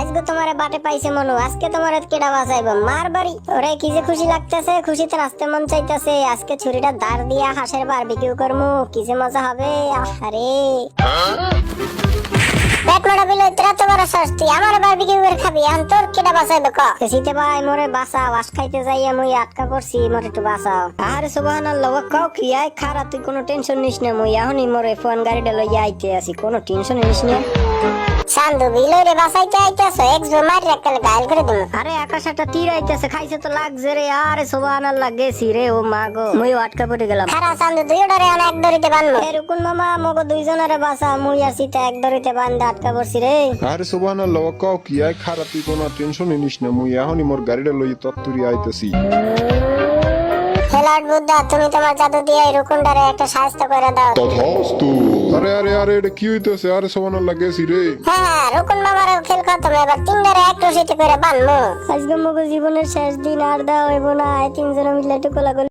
আজকে তোমার বাটে পাইছে মনু, আজকে তোমার কেডা বাঁচাইব? মার বাড়ি? ওরে, কি যে খুশি লাগতেছে, খুশিতে নাচতে মন চাইতেছে। আজকে ছুরিটা দাঁড় দিয়া হাঁসের বারবিকিউ করমু, কি যে মজা হবে বারবিকিউ করে খাবি ভাই খাইতে আরে সুবহানাল্লাহ তুই কোনো টেনশন নিস না, মুই এখনই মোরে ফোন গাড়িটা লইয়া আইতে আসি, কোনো টেনশন নিস না। সান্দু বিলরে বাসাইতে আইতাছ এক জমার রাখালে গায়ল করে দিমু। আরে আকাশটা তীর আইতাছে খাইছে তো লাগছে রে আরে সুবহানাল্লাহ গেছি রে ও মা গো। মুই আটকা পড়ে গেলাম। খারা সান্দু দুই ডরে অনেক এক দড়িতে বানমু। এরকম মামা মগো দুইজনের বাসা মুই আর সীতা এক দড়িতে বান্ধে আটকা পড়ছি রে। আরে সোবান আল্লাহ কাও কি আই খারাপ তুই কোনো টেনশন নিস না মুই এখনই মোর গাড়িটা লই তত্তরি আইতেছি। হেলাট বুদ্ধা তুমি তোমার জাদু দিয়ে এই রুকুনটারে একটা সাহায্য করে দাও। তথাস্তু। আরে আরে আরে এটা কি হইতাছে? আরে সমান রে। হ্যাঁ রুকুন বাবার খেল খতম এবার তিন ধরে এক রশিতে করে বানমু। আজকে মগো জীবনের শেষ দিন আর দাও এবো না। তিনজন মিলে একটু কোলাকুলি